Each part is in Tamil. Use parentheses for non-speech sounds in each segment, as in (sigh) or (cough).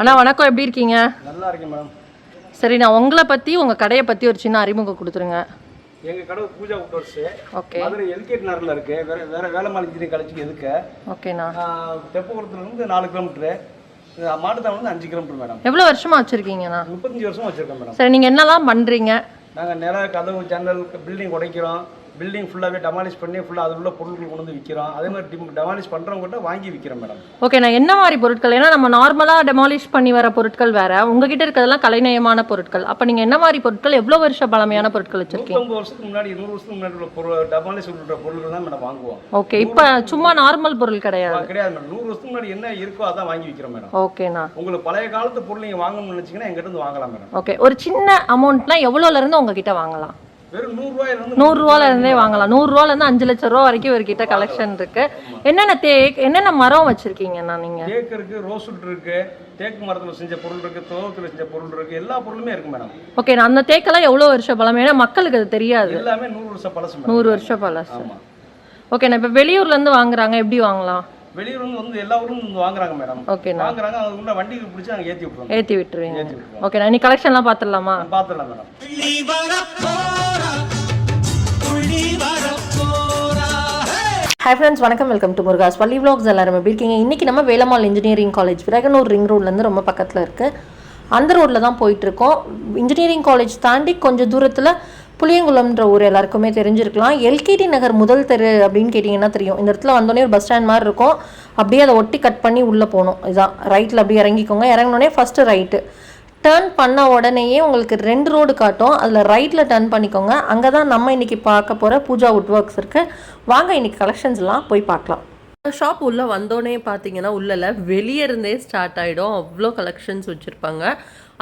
அண்ணா வணக்கம். எப்படி இருக்கீங்க? நல்லா இருக்கேன் மேடம். சரி நான் உங்களை பற்றி உங்கள் கடையை பற்றி ஒரு சின்ன அறிமுகம் கொடுத்துருங்க. எங்கள் கடை பூஜா உட்டோர்ஸ் ஓகே. மதுரை எல்கேட் நகரில் இருக்கு. வேற வேற வேலைமால் இன்ஜினியரிங் காலேஜுக்கு எதுக்கு? ஓகேண்ணா. தெப்பகுளத்துலேருந்து நாலு கிலோமீட்ரு மாட்டுத்தாவணம் அஞ்சு கிலோமீட்டர் மேடம். எவ்வளோ வருஷமாக வச்சுருக்கீங்கண்ணா? முப்பத்தஞ்சு வருஷம் வச்சுருக்கேன் மேடம். சரி நீங்கள் என்னெல்லாம் பண்ணுறீங்க நாங்கள் நில கதவு ஜன்னல் பில்டிங் உடைக்கிறோம். பில்டிங் ஃபுல்லாகவே டெமாலிஷ் பண்ணி ஃபுல்லாக அது உள்ள பொருட்கள் கொண்டு வந்து விற்கிறோம் அதே மாதிரி டெமாலிஷ் பண்ணுறவங்ககிட்ட வாங்கி விற்கிறோம் மேடம் ஓகே நான் என்ன மாதிரி பொருட்கள்? ஏன்னா நம்ம நார்மலாக டெமாலிஷ் பண்ணி வர பொருட்கள் வேற. உங்ககிட்ட இருக்கிறதெல்லாம் கலைநயமான பொருட்கள். அப்போ நீங்கள் என்ன மாதிரி பொருட்கள்? எவ்வளோ வருஷ பழமையான பொருட்கள் வச்சுருக்கீங்க? நூற்றம்பது வருஷத்துக்கு முன்னாடி நூறு வருஷத்துக்கு முன்னாடி உள்ள பொருள் டெமாலிஷ் உள்ள பொருட்கள் தான் மேடம் வாங்குவோம். ஓகே இப்போ சும்மா நார்மல் பொருள் கிடையாது. கிடையாது மேடம் நூறு வருஷத்துக்கு முன்னாடி என்ன இருக்கோ அதான் வாங்கி விற்கிறோம் மேடம் ஓகேண்ணா உங்களுக்கு பழைய காலத்து பொருள் நீங்கள் வாங்கணும்னு நினச்சிங்கன்னா எங்கிட்ட வாங்கலாம் மேடம் ஓகே ஒரு சின்ன அமௌண்ட்னா எவ்வளோலேருந்து உங்ககிட்ட வாங்கலாம்? நூறுரூவால இருந்தே வாங்கலாம். நூறுரூவாலேருந்து அஞ்சு லட்ச ரூபா வரைக்கும் இவர்கிட்ட கலெக்ஷன் இருக்கு. என்னென்ன தே என்னென்ன மரம் வச்சிருக்கீங்கண்ணா நீங்க? தேக்கு இருக்கு ரோஸ்வுட் இருக்கு தேக்கு மரத்துல செஞ்ச பொருள் இருக்கு துவத்துல செஞ்ச பொருள் இருக்கு எல்லா பொருளுமே இருக்கு மேடம் ஓகே அந்த தேக்கெல்லாம் எவ்வளோ வருஷம் பழமை? ஏன்னா மக்களுக்கு அது தெரியாது. எல்லாமே நூறு வருஷம் பழசு நூறு வருஷம் பழசு. ஓகே நான் இப்போ வெளியூர்ல இருந்து வாங்குறாங்க எப்படி வாங்கலாம்? வெளியூர் வந்து எல்லா வந்து வாங்குறாங்க மேடம் ஓகேண்ணா வாங்குறாங்க அதுக்குள்ள வண்டிக்கு பிடிச்சி நாங்க ஏத்தி விட்டுருவோம் ஏற்றி விட்டுருவீங்க. ஏத்தி விட்டுருவோம் ஓகே நான் நீ கலெக்ஷன்லாம் பார்த்துடலாமா பாத்துடலாம் மேடம் ஹாய் ஃப்ரெண்ட்ஸ் வணக்கம். Welcome to Murugas Palli vlogs. எல்லாரும் எப்படி இருக்கீங்க? இன்றைக்கி நம்ம Velammal engineering college Viraganur ring ரோட்லேருந்து ரொம்ப பக்கத்தில் இருக்குது அந்த ரோட்டில் தான் போயிட்டுருக்கோம் இன்ஜினியரிங் காலேஜ் தாண்டி கொஞ்சம் தூரத்தில் புளியங்குளம்ன்ற ஊர் எல்லாருக்குமே தெரிஞ்சிருக்கலாம். எல்கேடி நகர் முதல் தெரு அப்படின்னு கேட்டிங்கன்னா தெரியும். இந்த இடத்துல வந்தோடனே ஒரு பஸ் ஸ்டாண்ட் மாதிரி இருக்கும். அப்படியே அதை ஒட்டி கட் பண்ணி உள்ளே போகணும். இதுதான் ரைட்டில் அப்படியே இறங்கிக்கோங்க. இறங்கினோடனே ஃபஸ்ட்டு ரைட்டு டேர்ன் பண்ண உடனேயே உங்களுக்கு ரெண்டு ரோடு காட்டும். அதில் ரைட்டில் டர்ன் பண்ணிக்கோங்க. அங்கே தான் நம்ம இன்றைக்கி பார்க்க போகிற பூஜா உட் ஒர்க்ஸ் இருக்குது வாங்க இன்னைக்கு கலெக்ஷன்ஸ்லாம் போய் பார்க்கலாம். ஷாப் உள்ளே வந்தோடனே பார்த்தீங்கன்னா உள்ளல வெளியே இருந்தே ஸ்டார்ட் ஆகிடும் அவ்வளோ கலெக்ஷன்ஸ் வச்சுருப்பாங்க.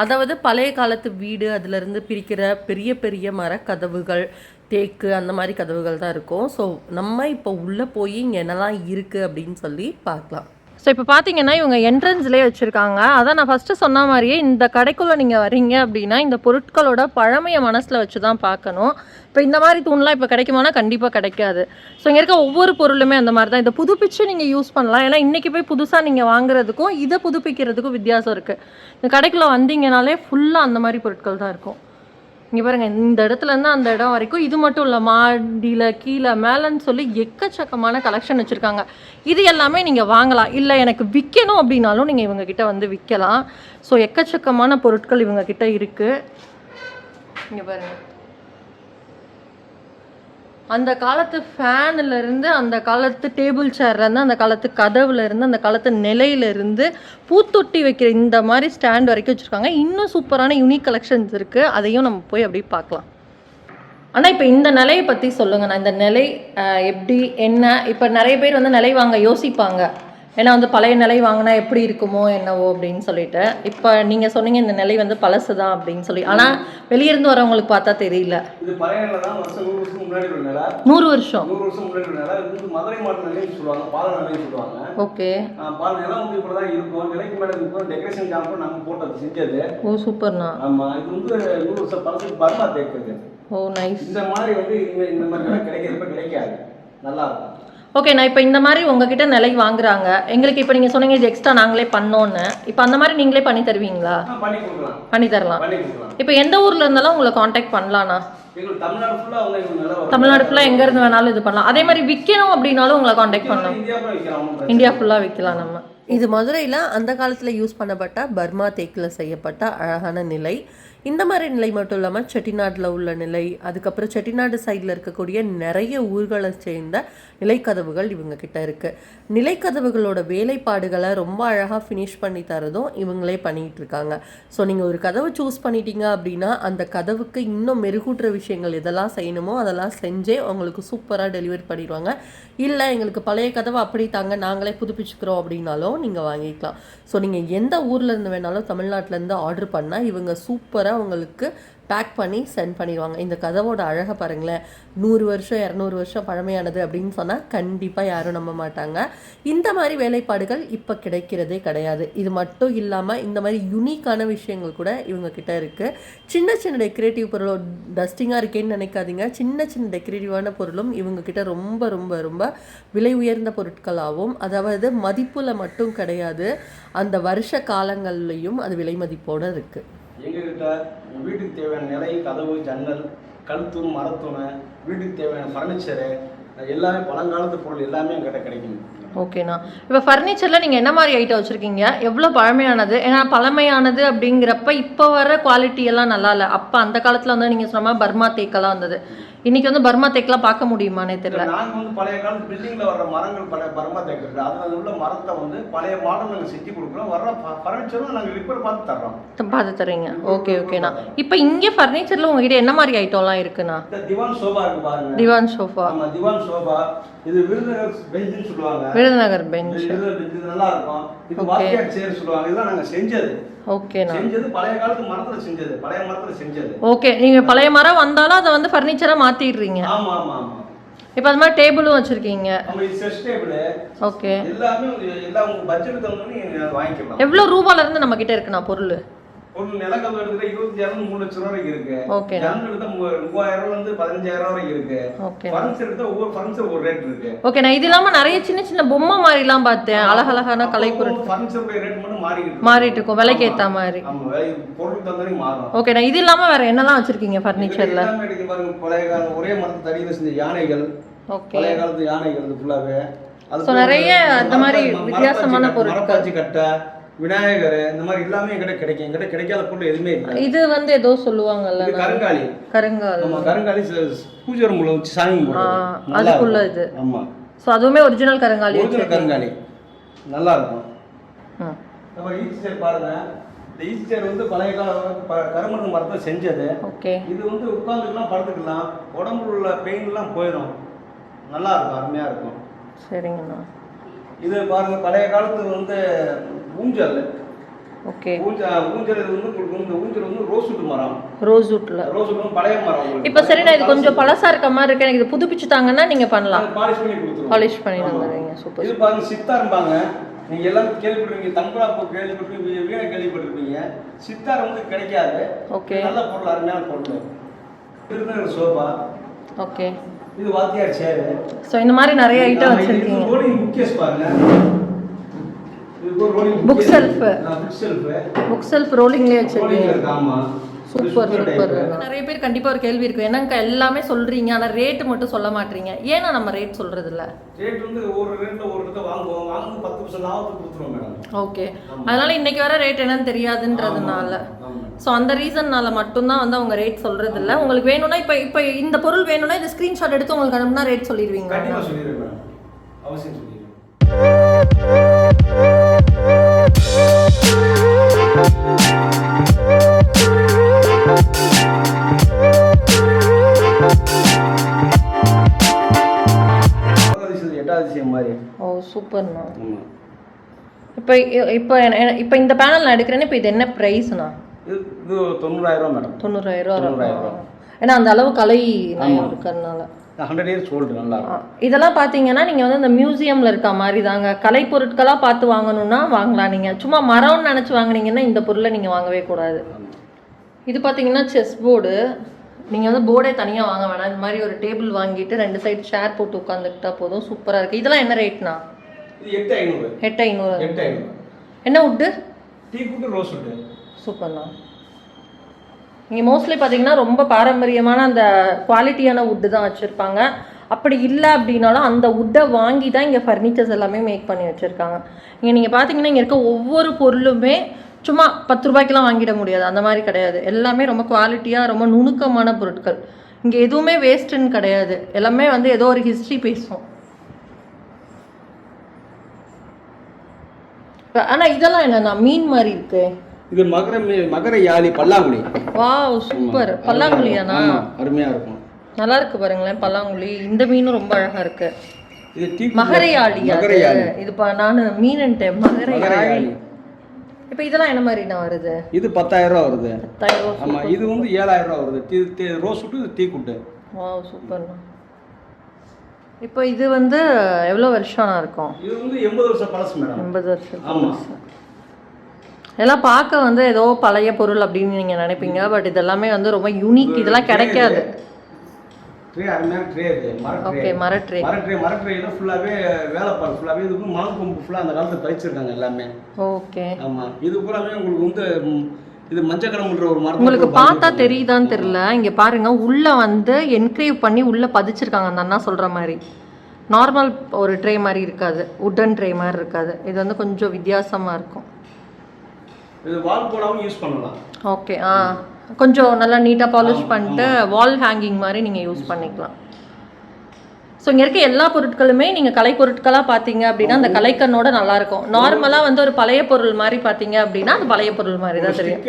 அதாவது பழைய காலத்து வீடு அதிலிருந்து பிரிக்கிற பெரிய பெரிய மரக்கதவுகள் தேக்கு அந்த மாதிரி கதவுகள் தான் இருக்கும். ஸோ நம்ம இப்போ உள்ளே போய் இங்கே என்னெல்லாம் இருக்குது அப்படின்னு சொல்லி பார்க்கலாம். ஸோ இப்போ பார்த்தீங்கன்னா இவங்க என்ட்ரன்ஸ்லேயே வச்சுருக்காங்க. அதான் நான் ஃபஸ்ட்டு சொன்ன மாதிரியே இந்த கடைக்குள்ளே நீங்கள் வரீங்க அப்படின்னா இந்த பொருட்களோட பழமையை மனசில் வச்சு தான் பார்க்கணும் இப்போ இந்த மாதிரி தூண்லாம் இப்போ கிடைக்குமானா கண்டிப்பாக கிடைக்காது. ஸோ இங்கே இருக்க ஒவ்வொரு பொருளுமே அந்த மாதிரி தான் இதை புதுப்பிச்சு நீங்கள் யூஸ் பண்ணலாம். ஏன்னா இன்றைக்கி போய் புதுசாக நீங்கள் வாங்குறதுக்கும் இதை புதுப்பிக்கிறதுக்கும் வித்தியாசம் இருக்குது இந்த கடைக்குள்ளே வந்தீங்கனாலே ஃபுல்லாக அந்த மாதிரி பொருட்கள் தான் இருக்கும். இங்கே பாருங்கள் இந்த இடத்துலேருந்து அந்த இடம் வரைக்கும் இது மட்டும் இல்லை மாடியில் கீழே மேலேன்னு சொல்லி எக்கச்சக்கமான கலெக்ஷன் வச்சுருக்காங்க. இது எல்லாமே நீங்கள் வாங்கலாம். இல்லை எனக்கு விற்கணும் அப்படின்னாலும் நீங்கள் இவங்கக்கிட்ட வந்து விற்கலாம் ஸோ எக்கச்சக்கமான பொருட்கள் இவங்கக்கிட்ட இருக்குது இங்கே பாருங்கள் அந்த காலத்து ஃபேன்லேருந்து அந்த காலத்து டேபிள் சேர்லேருந்து அந்த காலத்து கதவுலேருந்து அந்த காலத்து நிலையிலேருந்து பூத்தொட்டி வைக்கிற இந்த மாதிரி ஸ்டாண்ட் வரைக்கும் வச்சுருக்காங்க. இன்னும் சூப்பரான யூனிக் கலெக்ஷன்ஸ் இருக்குது அதையும் நம்ம போய் அப்படியே பார்க்கலாம். ஆனால் இப்போ இந்த நிலையை பற்றி சொல்லுங்கண்ணா இந்த நிலை எப்படி என்ன? இப்போ நிறைய பேர் வந்து நிலை வாங்க யோசிப்பாங்க. ஏன்னா வந்து பழைய நிலை வாங்கினா எப்படி இருக்குமோ என்னவோ அப்படின்னு சொல்லிட்டு. இப்போ நீங்கள் சொன்னீங்க இந்த நிலை வந்து பழசு தான் அப்படின்னு சொல்லி. ஆனால் வெளியிருந்து வரவங்களுக்கு பார்த்தா தெரியல. நூறு வருஷம். ஓகே. ஓ சூப்பர்ண்ணா. Oh nice. இந்த மாதிரி வந்து இந்த மாதிரி கிடைக்கிறப்ப கிடைக்காது. நல்லா இருக்கும். ஓகே நான் இப்போ இந்த மாதிரி உங்ககிட்ட நிலை வாங்குறாங்க. எங்களுக்கு இப்போ நீங்கள் சொன்னீங்க இது எக்ஸ்ட்ரா நாங்களே பண்ணோன்னு. இப்போ அந்த மாதிரி நீங்களே பண்ணி தருவீங்களா? பண்ணி கொடுக்கலாம். பண்ணி தரலாம். பண்ணி கொடுக்கலாம். இப்போ எந்த ஊர்ல இருந்தாலும் உங்களை காண்டாக்ட் பண்ணலாண்ணா. எங்களுக்கு தமிழ்நாடு ஃபுல்லாக வந்து எங்களுக்கு நிலம் வரும். தமிழ்நாடு ஃபுல்லாக எங்க இருந்து வேணாலும் இது பண்ணலாம். அதே மாதிரி விற்கணும் அப்படின்னாலும் உங்களை காண்டாக்ட் பண்ணலாம். இந்தியா ஃபுல்லாக விற்கலாம் நம்ம. இது மதுரையில் அந்த காலத்தில் யூஸ் பண்ணப்பட்ட பர்மா தேக்கில் செய்யப்பட்ட அழகான நிலை. இந்த மாதிரி நிலை மட்டும் இல்லாமல் செட்டிநாட்டில் உள்ள நிலை அதுக்கப்புறம் செட்டிநாடு சைடில் இருக்கக்கூடிய நிறைய ஊர்களை சேர்ந்த நிலைக்கதவுகள் இவங்க கிட்ட இருக்குது நிலைக்கதவுகளோட வேலைப்பாடுகளை ரொம்ப அழகாக ஃபினிஷ் பண்ணி தரதும் இவங்களே பண்ணிகிட்ருக்காங்க இருக்காங்க. ஸோ நீங்கள் ஒரு கதவை சூஸ் பண்ணிட்டீங்க அப்படின்னா அந்த கதவுக்கு இன்னும் மெருகூட்டுற விஷயங்கள் எதெல்லாம் செய்யணுமோ அதெல்லாம் செஞ்சே உங்களுக்கு சூப்பராக டெலிவரி பண்ணிடுவாங்க. இல்லை எங்களுக்கு பழைய கதவை அப்படி தாங்க நாங்களே புதுப்பிச்சுக்கிறோம் அப்படின்னாலும் நீங்கள் வாங்கிக்கலாம். ஸோ நீங்கள் எந்த ஊரில் இருந்து வேணாலும் தமிழ்நாட்டிலேருந்து ஆர்டர் பண்ணால் இவங்க சூப்பராக உங்களுக்கு பேக் பண்ணி சென்ட் பண்ணிடுவாங்க. இந்த கதவோட அழகை பாருங்களேன். நூறு வருஷம் இரநூறு வருஷம் பழமையானது அப்படின்னு சொன்னால் கண்டிப்பாக யாரும் நம்ப மாட்டாங்க. இந்த மாதிரி வேலைப்பாடுகள் இப்போ கிடைக்கிறதே கிடையாது. இது மட்டும் இல்லாமல் இந்த மாதிரி யுனிக்கான விஷயங்கள் கூட இவங்க கிட்ட இருக்குது சின்ன சின்ன டெக்கரேட்டிவ் பொருள் டஸ்டிங்காக இருக்கேன்னு நினைக்காதீங்க. சின்ன சின்ன டெக்கரேட்டிவான பொருளும் இவங்க கிட்ட ரொம்ப ரொம்ப ரொம்ப விலை உயர்ந்த பொருட்களாகவும் அதாவது மதிப்பில் மட்டும் கிடையாது. அந்த வருஷ காலங்கள்லையும் அது விலை மதிப்போடு இருக்குது எங்ககிட்ட வீட்டுக்கு தேவையான நிலை கதவு ஜன்னல் கழுத்தூண் மரத்துணை வீட்டுக்கு தேவையான ஃபர்னிச்சரு எல்லாமே பழங்காலத்து பொருள் எல்லாமே எங்கிட்ட கிடைக்கும் ஓகேண்ணா. இப்போ ஃபர்னிச்சரில் நீங்கள் என்ன மாதிரி ஐட்டம் வச்சுருக்கீங்க? எவ்வளோ பழமையானது? ஏன்னா பழமையானது அப்படிங்கிறப்ப இப்போ வர குவாலிட்டி எல்லாம் நல்லா இல்லை. அப்போ அந்த காலத்தில் வந்து நீங்கள் சொன்ன பர்மா தேக்கெல்லாம் வந்தது. இன்னைக்கு வந்து பர்மா தேக்கெல்லாம் பார்க்க முடியுமானே தெரியல. நாங்கள் வந்து பழைய காலத்து பில்டிங்ல வர்ற மரங்கள் பழைய பரமா தேக்கிறது அதில் உள்ள மரத்தை வந்து பழைய மாடல் நாங்கள் செஞ்சு கொடுக்குறோம். வர்ற ஃபர்னிச்சரும் நாங்கள் ரிப்பேர் பார்த்து தர்றோம். பார்த்து தரீங்க ஓகே ஓகேண்ணா இப்போ இங்கே ஃபர்னிச்சரில் உங்ககிட்ட என்ன மாதிரி ஐட்டம்லாம் இருக்குண்ணா? திவான் சோபா இருக்கு பாருங்க. திவான் சோஃபா திவான் சோபா. இது விருதுநகர் பெஞ்சுன்னு சொல்லுவாங்க. விருதுநகர் பெஞ்ச். விருதுநகர் பெஞ்சு நல்லா இருக்கும் இது. வாத்தியார் சேர் சொல்லுவாங்க. இதெல்லாம் நாங்க செஞ்சது. ஓகேண்ணா செஞ்சது பழைய காலத்து மரத்துல செஞ்சது. பழைய மரத்துல செஞ்சது. ஓகே. நீங்கள் பழைய மரம் வந்தாலும் அதை வந்து ஃபர்னிச்சராக மாற்றிடுறீங்க ஆமா ஆமா ஆமா. இப்போ அது மாதிரி டேபிளும் வச்சுருக்கீங்க. ஓகே. எல்லாமே எல்லா உங்க பட்ஜெட் தகுந்த நீங்க வாங்கிக்கலாம். எவ்வளோ ரூபாலேருந்து நம்ம கிட்ட இருக்குண்ணா பொருள்? ஒரு நிலக்கல் எடுக்கிற இருபத்தஞ்சாயிரம் மூணு லட்சம் ரூபா வரைக்கும் இருக்கு. ஜன்னல் எடுத்தா மூவாயிரம் இருந்து பதினஞ்சாயிரம் வரைக்கும் இருக்கு. ஃபர்னிச்சர் எடுத்தா ஒவ்வொரு ஃபர்னிச்சர் ஒரு ரேட் இருக்கு. ஓகே நான் இது இல்லாமல் நிறைய சின்ன சின்ன பொம்மை மாதிரிலாம் பார்த்தேன். அழகழகான கலைப்பொருள் ஃபர்னிச்சருடைய ரேட் மட்டும் மாறிக்கிட்டு. மாறிட்டு இருக்கும். விலைக்கு ஏற்ற மாதிரி. ஆமா விலை தகுந்த மாதிரி மாறும். ஓகே நான் இது இல்லாமல் வேற என்னலாம் வச்சுருக்கீங்க ஃபர்னிச்சரில் எல்லாமே பாருங்க. பழைய கால ஒரே மரத்து தடியில செஞ்ச யானைகள். ஓகே பழைய காலத்து யானைகள் ஃபுல்லாவே So, நிறைய இந்த மாதிரி வித்தியாசமான பொருட்கள். கட்டை. விநாயகர் இந்த மாதிரி எல்லாமே என்கிட்ட கிடைக்கும். என்கிட்ட கிடைக்காத பொருள் எதுவுமே இல்லை. இது வந்து ஏதோ சொல்லுவாங்கல்ல கருங்காலி. கருங்கால். நம்ம கருங்காலி பூஜை ரூம்ல வச்சு சாமி அதுக்குள்ள. இது. ஆமா. ஸோ அதுவுமே ஒரிஜினல் கருங்காலி ஒரிஜினல் கருங்காலி. நல்லா இருக்கும். நம்ம ஈஸ்ட் சேர் பாருங்க. இந்த ஈஸ்ட் சேர் வந்து பழைய கால கருமருந்து மரத்தை செஞ்சது. ஓகே. இது வந்து உட்காந்துக்கலாம் படுத்துக்கலாம். உடம்புல உள்ள பெயின்லாம் போயிடும். நல்லா இருக்கும் அருமையா இருக்கும். சரிங்கண்ணா. இது பாருங்க பழைய காலத்து வந்து ஊஞ்சல் ஓகே. ஊஞ்சல் இது வந்து உங்களுக்கு வந்து ஊஞ்சல் வந்து ரோஸ்வுட் மரம். ரோஸ் வுட்ல ரோஸ்வுட் வந்து பழைய மரம் உங்களுக்கு. இப்போ சரிண்ணா இது கொஞ்சம் பழசா இருக்க மாதிரி இருக்கு. எனக்கு இது புதுப்பிச்சு தாங்கன்னா நீங்கள் பண்ணலாம் பாலிஷ் பண்ணி கொடுத்துருவோம். பாலிஷ் பண்ணி வந்துடுவீங்க சூப்பர் இது பாருங்க சித்தார்பாங்க நீங்க எல்லாம் கேள்விப்பட்டிருப்பீங்க. தங்கலாப்பு கேள்விப்பட்டிருப்பீங்க. வீணை கேள்விப்பட்டிருப்பீங்க. சித்தார் வந்து கிடைக்காது. ஓகே. நல்ல பொருள் அருமையான பொருள். விருதுநகர் சோபா. ஓகே. இது வாத்தியார் சேரு. ஸோ இந்த மாதிரி நிறைய ஐட்டம் வச்சிருக்கீங்க. புக்கேஸ் பாருங்க இது ஒரு rolling Book shelf. Book shelf book shelf ரோலிங்லேயே rolling வச்சிருக்கீங்க சூப்பர் சூப்பர். நிறைய பேர் கண்டிப்பா ஒரு கேள்வி இருக்கும் என்னங்க எல்லாமே சொல்றீங்க. ஆனா ரேட் மட்டும் சொல்ல மாட்டீங்க. ஏன்னா நம்ம ரேட் சொல்றது இல்ல ரேட் வந்து ஒரு ரேட்ல ஒரு இடத்த வாங்குவோம். வாங்க பத்து பர்சன்ட் லாபத்துக்கு கொடுத்துருவோம் மேடம் ஓகே அதனால இன்னைக்கு வர ரேட் என்னன்னு தெரியாதுன்றதுனால. ஸோ அந்த ரீசன்னால மட்டும்தான் வந்து அவங்க ரேட் சொல்றது இல்ல உங்களுக்கு வேணும்னா இப்போ இப்போ இந்த பொருள் வேணும்னா இந்த ஸ்கிரீன்ஷாட் எடுத்து உங்களுக்கு அனுப்புனா ரேட் சொல்லிடுவீங்க அவசியம் சொல்லிடுறேன். சூப்பர்ண்ணா. இப்போ இப்போ இப்போ இந்த பேனல் நான் எடுக்கிறேன்னா இப்போ இது என்ன ப்ரைஸ்ண்ணா இது தொண்ணூறாயிரம் மேடம். தொண்ணூறாயிரம் தொண்ணூறாயிரம். ஏன்னா அந்த அளவு கலை நயம் இருக்கிறதுனால. ஹண்ட்ரட் இயர்ஸ் ஓல்டு நல்லா இதெல்லாம் பார்த்தீங்கன்னா நீங்கள் வந்து இந்த மியூசியமில் இருக்க மாதிரி தாங்க கலை பொருட்களாக பார்த்து வாங்கணும்னா வாங்கலாம். நீங்கள் சும்மா மரம்னு நினச்சி வாங்குனீங்கன்னா இந்த பொருளை நீங்கள் வாங்கவே கூடாது. இது பார்த்தீங்கன்னா செஸ் போர்டு நீங்கள் வந்து போர்டே தனியாக வாங்க வேணாம். இந்த மாதிரி ஒரு டேபிள் வாங்கிட்டு ரெண்டு சைடு ஷேர் போட்டு உட்காந்துக்கிட்டா போதும். சூப்பராக இருக்குது இதெல்லாம் என்ன ரேட்னா எட்டு ஐநூறு. எட்டு ஐநூறு? என்ன வுட்டு டீ ரோஸ் உட்டு சூப்பர்ண்ணா இங்கே மோஸ்ட்லி பார்த்தீங்கன்னா ரொம்ப பாரம்பரியமான அந்த குவாலிட்டியான வுட்டு தான் வச்சுருப்பாங்க. அப்படி இல்லை அப்படின்னாலும் அந்த வுட்டை வாங்கி தான் இங்கே ஃபர்னிச்சர்ஸ் எல்லாமே மேக் பண்ணி வச்சுருக்காங்க. இங்கே நீங்கள் பார்த்தீங்கன்னா இங்கே இருக்க ஒவ்வொரு பொருளுமே சும்மா பத்து ரூபாய்க்கெலாம் வாங்கிட முடியாது. அந்த மாதிரி கிடையாது. எல்லாமே ரொம்ப குவாலிட்டியாக ரொம்ப நுணுக்கமான பொருட்கள். இங்கே எதுவுமே வேஸ்ட்டுன்னு கிடையாது. எல்லாமே வந்து ஏதோ ஒரு ஹிஸ்ட்ரி பேசும். ஆனால் இதெல்லாம் என்னண்ணா மீன் மாதிரி இருக்குது இது மகர மகர யாழி பல்லாங்குழி. Wow super. பல்லாங்குழியாண்ணா ஆமா, அருமையா இருக்கும். நல்லா இருக்கு பாருங்களேன் பல்லாங்குழி. இந்த மீனும் ரொம்ப அழகா இருக்கு. இது அது. மகரையாழி இது நான் மீன்ட்டேன் மகரையாழி இப்போ இதெல்லாம் என்ன மாதிரிண்ணா வருது? இது பத்தாயிரம் ரூபா வருது. பத்தாயிரம் ஆமாம் இது வந்து ஏழாயிரம் ரூபா வருது. டீ டீ ரோஸ் விட்டு இது டீ குட்டு. வா சூப்பர்ண்ணா. இப்போ இது வந்து எவ்வளோ வருஷம்னா இருக்கும்? இது வந்து எண்பது வருஷம் பழசு மேடம். எண்பது வருஷம் ஆமாம் இதெல்லாம் பார்க்க வந்து ஏதோ பழைய பொருள் அப்படின்னு நீங்கள் நினைப்பீங்க பட் இதெல்லாமே வந்து ரொம்ப யூனிக் இதெல்லாம் கிடைக்காது. ஓகே மர ட்ரே மர ட்ரே மர ட்ரேல ஃபுல்லாகவே வேலைப்பாடு ஃபுல்லாகவே இது வந்து மணல் கொம்பு ஃபுல்லாக அந்த காலத்தில் பறிச்சிருக்காங்க எல்லாமே. ஓகே. இது உங்களுக்கு வந்து இது ஒரு பார்த்தா தெரியுதான்னு தெரியல. இங்க பாருங்க உள்ள வந்து என்க்ரேவ் பண்ணி உள்ள பதிச்சிருக்காங்க. அந்த அண்ணா சொல்ற மாதிரி. நார்மல் ஒரு ட்ரே மாதிரி இருக்காது. உட்டன் ட்ரே மாதிரி இருக்காது. இது வந்து கொஞ்சம் வித்தியாசமா இருக்கும். இது வால் போடாமல் யூஸ் பண்ணலாம். ஓகே ஆ. கொஞ்சம் நல்லா நீட்டாக பாலிஷ் பண்ணிட்டு வால் ஹேங்கிங் மாதிரி நீங்கள் யூஸ் பண்ணிக்கலாம். ஸோ இங்கே இருக்க எல்லா பொருட்களுமே நீங்கள் கலை பொருட்களாக பார்த்தீங்க அப்படின்னா அந்த கலைக்கண்ணோட நல்லா இருக்கும். நார்மலாக வந்து ஒரு பழைய பொருள் மாதிரி பார்த்தீங்க அப்படின்னா அது பழைய பொருள் மாதிரி தான் தெரியும்.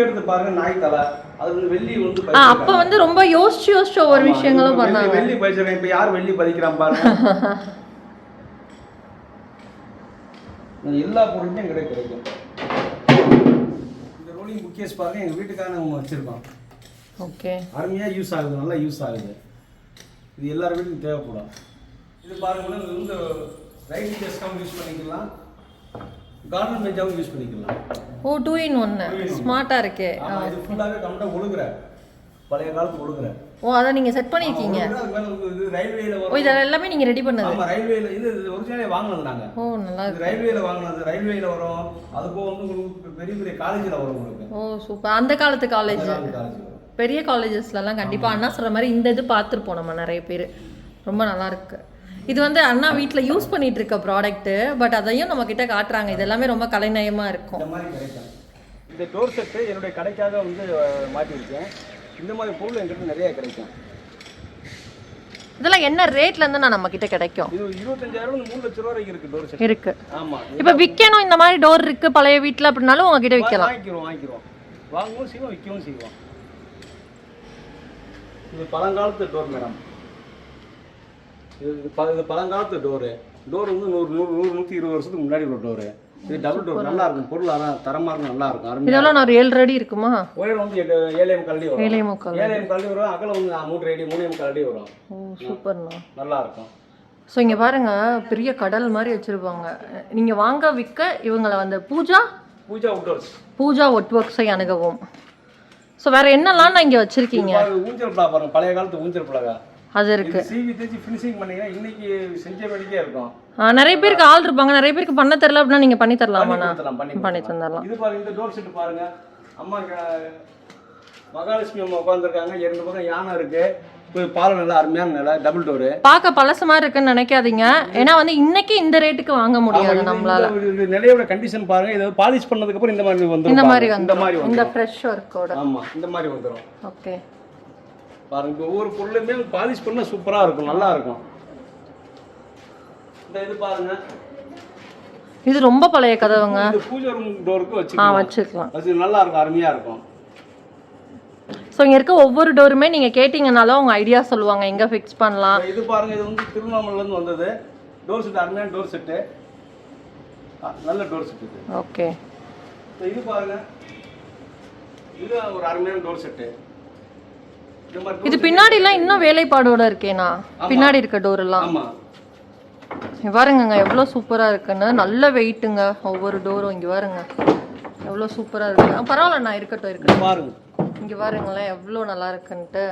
ஆ. அப்போ வந்து ரொம்ப யோசிச்சு யோசிச்சு ஒவ்வொரு விஷயங்களும் பண்ணாங்க வெள்ளி பதிச்சிருக்கேன் இப்போ யார் வெள்ளி பதிக்கிறான் பாருங்க. (laughs) எல்லா பொருளுமே கிடைக்கும். ரோலிங் புக்கேஸ் பாருங்க எங்கள் வீட்டுக்காக நம்ம வச்சுருக்கோம் ஓகே அருமையாக யூஸ் ஆகுது நல்லா யூஸ் ஆகுது. இது எல்லார் வீட்டுக்கும் தேவைப்படும். இது பாருங்க இது வந்து ரைட்டிங் டெஸ்க்காகவும் யூஸ் பண்ணிக்கலாம். கார்டன் பெஞ்சாகவும் யூஸ் பண்ணிக்கலாம். ஓ டூ இன் ஒன்று ஸ்மார்ட்டாக இருக்கே. இது ஃபுல்லாகவே கம்ப்ளீட்டாக ஒழுகுற பழைய காலத்து ஒழுகுற ஓ அதை நீங்கள் செட் பண்ணியிருக்கீங்க ஓ இதெல்லாம் எல்லாமே நீங்கள் ரெடி பண்ணது. ரயில்வேல இது ஒரிஜினலே வாங்கினது நாங்க ஓ நல்லா இது ரயில்வேல வாங்கினது ரயில்வேல வரும். அது போக வந்து உங்களுக்கு பெரிய பெரிய காலேஜில் வரும் உங்களுக்கு. ஓ சூப்பர் அந்த காலத்து காலேஜ் பெரிய காலேஜஸ்லலாம் கண்டிப்பாக அண்ணா சொல்கிற மாதிரி இந்த இது பார்த்துருப்போம் நம்ம நிறைய பேர். ரொம்ப நல்லா இருக்கு. இது வந்து அண்ணா வீட்டில் யூஸ் பண்ணிட்டு இருக்க ப்ராடக்ட்டு பட் அதையும் நம்ம கிட்ட காட்டுறாங்க. இது எல்லாமே ரொம்ப கலைநயமாக இருக்கும். இந்த டோர் செட்டு என்னுடைய கடைக்காக வந்து மாட்டியிருக்கேன். இந்த மாதிரி பொருள் எங்கிட்ட நிறைய கிடைக்கும். இதெல்லாம் என்ன ரேட்ல இருந்து நான் நம்ம கிட்ட கிடைக்கும்? இது இருபத்தஞ்சாயிரம் மூணு ரூபா வரைக்கும் இருக்கு டோர் இருக்கு. ஆமா. இப்போ விற்கணும் இந்த மாதிரி டோர் இருக்கு பழைய வீட்டில் அப்படின்னாலும் உங்ககிட்ட விற்கலாம் வாங்கிக்கிறோம் வாங்கிக்கிறோம். வாங்கவும் செய்வோம் விற்கவும் செய்வோம். இது பழங்காலத்து டோர் மேடம் இது இது பழங்காலத்து டோரு டோர் வந்து நூறு நூறு நூறு நூற்றி இருபது வருஷத்துக்கு முன்னாடி உள்ள டோரு இது டபுள் டோர் நல்லா இருக்கும் பொருள் ஆனால் தரமாக இருக்கும் நல்லா இருக்கும் அருமையாக இதெல்லாம் நான் ஒரு ஏழு அடி இருக்குமா? உயரம் வந்து எட்டு ஏழாயிரம் கல்டி வரும். ஏழை முக்கால் கல்டி வரும் அகலம் வந்து மூன்று அடி மூணு கல்டி வரும். ஓ சூப்பர்ண்ணா. நல்லா இருக்கும் ஸோ இங்கே பாருங்க பெரிய கடல் மாதிரி வச்சுருப்பாங்க. நீங்கள் வாங்க விற்க இவங்களை வந்து பூஜா? பூஜா அவுட்டோர்ஸ் பூஜா ஒட் ஒர்க்ஸை அணுகவும். ஸோ வேற என்னெல்லாம் நான் இங்கே வச்சுருக்கீங்க? ஊஞ்சல் பிளா பாருங்க பழைய காலத்து ஊஞ்சல் பிளகா அது இருக்கு. சிவி தேய்ச்சி ஃபினிஷிங் பண்ணீங்கன்னா இன்னைக்கு செஞ்ச வேண்டியே இருக்கும். ஆ, நிறைய பேருக்கு ஆள் இருப்பாங்க. நிறைய பேருக்கு பண்ண தெரியல அப்படின்னா நீங்கள் பண்ணி தரலாமாண்ணா கொடுத்துடலாம், பண்ணி. தந்துடலாம். இது பாருங்க இந்த டோர் செட் பாருங்க. அம்மா மகாலட்சுமி அம்மா உட்காந்துருக்காங்க இரண்டு பக்கம் யானை இருக்கு. பாலம் நல்லா அருமையான நிலை டபுள் டோரு பார்க்க பழசு மாதிரி இருக்குன்னு நினைக்காதீங்க. ஏன்னா வந்து இன்னைக்கு இந்த ரேட்டுக்கு வாங்க முடியாது நம்மளால. நிலையோட கண்டிஷன் பாருங்க. இதை பாலிஷ் பண்ணதுக்கு அப்புறம் இந்த மாதிரி வந்துரும் இந்த மாதிரி. இந்த மாதிரி வந்து இந்த ஃப்ரெஷ் ஒர்க்கோட ஆமா இந்த மாதிரி வந்துரும். ஓகே பாருங்க ஒவ்வொரு பொருளுமே பாலிஷ் பண்ணா சூப்பரா இருக்கும் நல்லா இருக்கும். இந்த இது பாருங்க. இது ரொம்ப பழைய கதவுங்க. இது பூஜை ரூம் டோருக்கு வச்சுக்கலாம். வச்சுக்கலாம். அது நல்லா இருக்கும் அருமையா இருக்கும். ஸோ இங்கே இருக்க ஒவ்வொரு டோருமே நீங்கள் கேட்டிங்கனாலும் அவங்க ஐடியா சொல்லுவாங்க எங்கே ஃபிக்ஸ் பண்ணலாம். இது பாருங்க இது வந்து திருவண்ணாமலையில இருந்து வந்தது. டோர் செட் அருமையான டோர் செட்டு நல்ல டோர் செட் இது. ஓகே இது பாருங்க. இது ஒரு அருமையான டோர் செட்டு இது பின்னாடிலாம் இன்னும் வேலைப்பாடோட இருக்கேனா? பின்னாடி இருக்க டோர் எல்லாம் பாருங்கங்க எவ்வளோ சூப்பராக இருக்குன்னு. நல்ல வெயிட்டுங்க ஒவ்வொரு டோரும் இங்கே பாருங்க. எவ்வளோ சூப்பராக இருக்கு. பரவாயில்லண்ணா இருக்கட்டும் இருக்கட்டும். பாருங்க. இங்கே பாருங்களேன் எவ்வளோ நல்லா இருக்குன்ட்டு.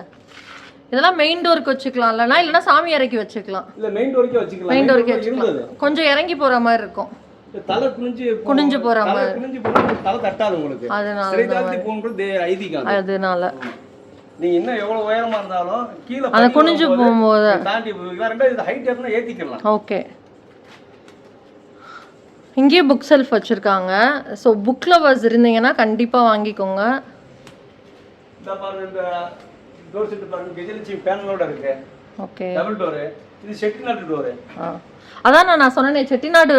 இதெல்லாம் மெயின் டோருக்கு வச்சுக்கலாம் இல்லைனா இல்லைனா சாமி இறக்கி வச்சுக்கலாம். இல்ல மெயின் டோருக்கே வச்சுக்கலாம். மெயின் டோருக்கே வச்சுக்கலாம். கொஞ்சம் இறங்கி போகிற மாதிரி இருக்கும். தலை குனிஞ்சு குனிஞ்சு போற தலை குனிஞ்சு போனா தலை தட்டாது உங்களுக்கு. அதனால. அதனால. நீங்க இன்னும் எவ்வளவு உயரமா இருந்தாலும் கீழே படி குனிஞ்சு போகும்போது. தாண்டி போய் ரெண்டாவது இது ஹைட் ஏறினா ஏத்திக்கலாம். ஓகே இங்கேயே புக் செல்ஃப் வச்சுருக்காங்க. ஸோ புக் லவர்ஸ் இருந்தீங்கன்னா கண்டிப்பாக வாங்கிக்கோங்க. இந்த பாருங்க இந்த டோர் செட் பாருங்க கெஜலட்சுமி பேனலோட இருக்கு. ஓகே டபுள் டோரு இது செட்டிநாட்டு டோரு அதான் நான் சொன்னேனே செட்டிநாடு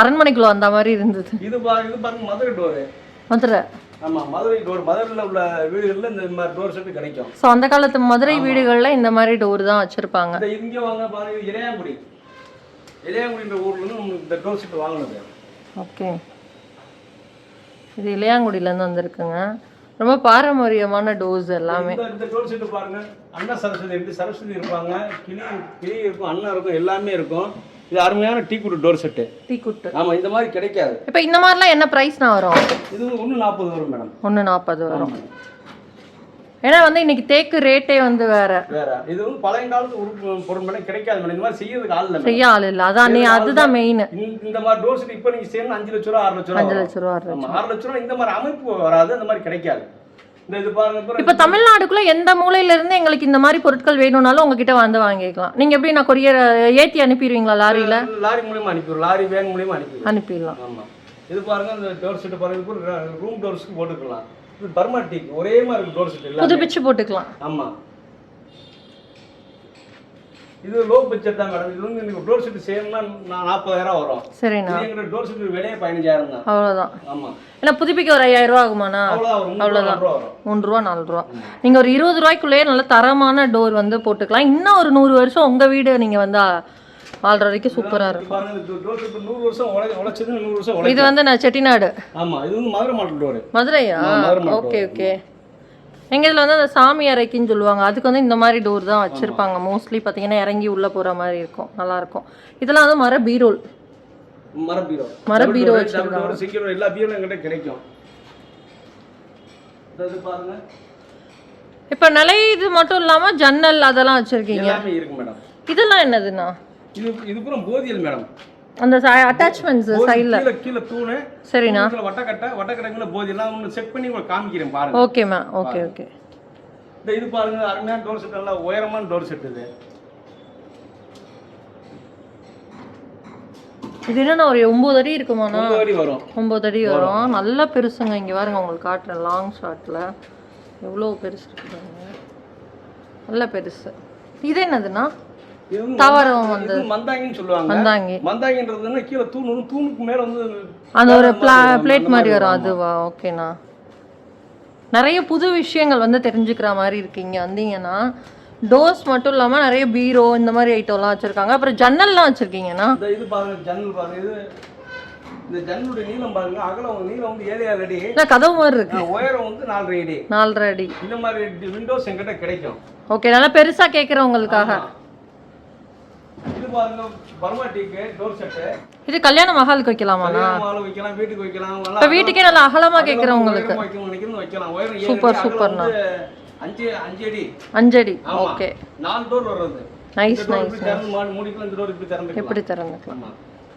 அரண்மனைக்குள்ள வந்த மாதிரி இருந்தது. இது பாருங்க இது பாருங்க மதுரை டோரு மதுரை. ஆமா மதுரை டோர் மதுரையில் உள்ள வீடுகள்ல இந்த மாதிரி டோர் செட்டு கிடைக்கும். ஸோ அந்த காலத்து மதுரை வீடுகளில் இந்த மாதிரி டோர் தான் வச்சுருப்பாங்க. இந்த இங்க வாங்க பாருங்க இளையாங்குடி. இளையாங்குடின்ற ஊர்ல இருந்து நம்ம இந்த டோர் செட் வாங்கினது. ஓகே. இது இளையாங்குடியிலேருந்து வந்திருக்குங்க. ரொம்ப பாரம்பரியமான டோஸ் எல்லாமே. இந்த டோர் செட்டு பாருங்க. அண்ணா சரஸ்வதி எப்படி சரஸ்வதி இருப்பாங்க கிளி கிளி இருக்கும் அண்ணா இருக்கும் எல்லாமே இருக்கும். இது அருமையான டீ குடு டோர் செட்டு. Teak good. ஆமா இந்த மாதிரி கிடைக்காது. இப்போ இந்த மாதிரிலாம் என்ன ப்ரைஸ்னா வரும்? இது ஒன்று நாற்பது வரும் மேடம். ஒன்று நாற்பது வரும். ஏன்னா வந்து இன்னைக்கு தேக்கு ரேட்டே வந்து வேற. வேற. இது வந்து பழைய காலத்து உறுப்பு பொருள் மேடம் கிடைக்காது மேடம். இந்த மாதிரி செய்யறதுக்கு ஆள் இல்லை. செய்ய ஆள் இல்லை. அதான் நீ அதுதான் மெயின் இந்த- மாதிரி டோர் செட் இப்போ நீங்க செய்யணும் அஞ்சு லட்ச ரூபா ஆறு லட்ச ரூபா அஞ்சு. லட்ச ரூபா. ஆறு லட்ச ரூபா. இந்த மாதிரி அமைப்பு வராது. அந்த மாதிரி கிடைக்காது. இப்போ தமிழ்நாடுக்குள்ள எந்த மூலையில இருந்து எங்களுக்கு இந்த மாதிரி பொருட்கள் வேணும்னாலும் உங்ககிட்ட வந்து வாங்கிக்கலாம். நீங்க எப்படி நான் கொரியர் ஏத்தி அனுப்பிடுவீங்களா லாரியில? லாரி மூலியமா அனுப்பிடுவோம். லாரி வேன் மூலியமா அனுப்பிடுவோம். அனுப்பிடலாம். ஆமா. இது பாருங்க இந்த டோர் செட் பாருங்க ரூம் டோர்ஸ்க்கு போட்டுக்கலாம். இது பர்மா டீக் ஒரே மாதிரி டோர் செட் புதுப்பிச்சு போட்டுக்கலாம். ஆமா. இது லோ பட்ஜெட் தான் மேடம். இது வந்து எனக்கு டோர் செட் நான் நாற்பதாயிரம் வரும். சரிண்ணா. இது எங்க டோர் செட் விலையே பதினஞ்சாயிரம் தான். அவ்வளோதான் ஆமா. ஏன்னா புதுப்பிக்க ஒரு ஐயாயிரம் ரூபா ஆகுமாண்ணா? அவ்வளோதான் நாலு ரூபா நாலு ரூபா நீங்க ஒரு இருபது ரூபாய்க்குள்ளேயே நல்ல தரமான டோர் வந்து போட்டுக்கலாம். இன்னும் ஒரு நூறு வருஷம் உங்க வீடு நீங்க வந்து வாழ்ற வரைக்கும் சூப்பரா இருக்கும். இது நூறு வருஷம் உழைச்சது நூறு வருஷம் வந்து நான் செட்டிநாடு. ஆமா இது வந்து Madurai model door மதுரையா. Okay okay. எங்க இதுல வந்து அந்த சாமி அறைக்குன்னு சொல்லுவாங்க. அதுக்கு வந்து இந்த மாதிரி டோர் தான் வச்சிருப்பாங்க. மோஸ்ட்லி பார்த்தீங்கன்னா இறங்கி உள்ள போற மாதிரி இருக்கும். நல்லா இருக்கும். இதெல்லாம் வந்து மர பீரோல். மர பீரோ மர பீரோ வச்சிருக்காங்க. door, எல்லா பீரோலும் எங்கிட்ட கிடைக்கும். பாருங்க. இப்போ நிலை இது மட்டும் இல்லாம ஜன்னல் அதெல்லாம் வச்சிருக்கீங்க. எல்லாமே இருக்கு மேடம். இதெல்லாம் என்னதுண்ணா? இது இது பூரா போதியல் மேடம். அந்த அட்டாச்மெண்ட்ஸ் சைடில் கீழே கீழே தூணு சரிண்ணா. வட்டக்கட்டை வட்டக்கட்டை மேல போதியல் நான் ஒன்று செட் பண்ணி உங்களுக்கு காமிக்கிறேன் பாருங்க. ஓகே மேம் ஓகே ஓகே இந்த இது பாருங்க அருமையான டோர் செட் நல்லா உயரமான டோர் செட் இது. இது என்னன்னா ஒரு ஒம்பது அடி இருக்குமாண்ணா? அடி வரும். ஒம்பது அடி வரும். நல்லா பெருசுங்க. இங்கே பாருங்க உங்களுக்கு காட்டுறேன் லாங் ஷாட்டில் எவ்வளோ பெருசு இருக்கு பாருங்க. நல்ல பெருசு. இது என்னதுண்ணா? தாவரம் வந்து. மந்தாங்கின்னு சொல்லுவாங்க. வந்தாங்க மந்தாங்கின்றது வந்து கீழே தூண் தூணுக்கு மேல வந்து அந்த ஒரு பிளேட் மாதிரி வரும். அதுவா? ஓகேண்ணா. நிறைய புது விஷயங்கள் வந்து தெரிஞ்சுக்கிற மாதிரி இருக்கு இங்கே வந்தீங்கன்னா டோர்ஸ் மட்டும் இல்லாமல் நிறைய பீரோ இந்த மாதிரி ஐட்டம்லாம் வச்சுருக்காங்க. அப்புறம் ஜன்னல்லாம் வச்சுருக்கீங்கண்ணா இது பாருங்க ஜன்னல் பாருங்க. இது இந்த ஜன்னலுடைய நீளம் பாருங்க. அகலம் நீளம் வந்து ஏழு ஏழு அடி. கதவு மாதிரி இருக்கு? உயரம் வந்து நாலரை அடி. நாலரை அடி. இந்த மாதிரி விண்டோஸ் எங்கிட்ட கிடைக்கும். ஓகே நல்லா பெருசாக கேட்குறவங்களுக்காக. இது கல்யாண மகாலுக்கு வைக்கலாமாண்ணா மாலை வைக்கலாம் வீட்டுக்கு வைக்கலாம் நல்லா இப்போ வீட்டுக்கே நல்லா அகலமாக அடி, அகலம் superண்ணா. வந்து அஞ்சு அஞ்சடி ஆமா. ஓகே. நாலு டோர் வர்றது. நைஸ் நைஸ் திறந்து மூடிக்கலாம் இந்த டோர் இப்படி திறந்துக்கலாம். எப்படி திறந்துக்கலாம்.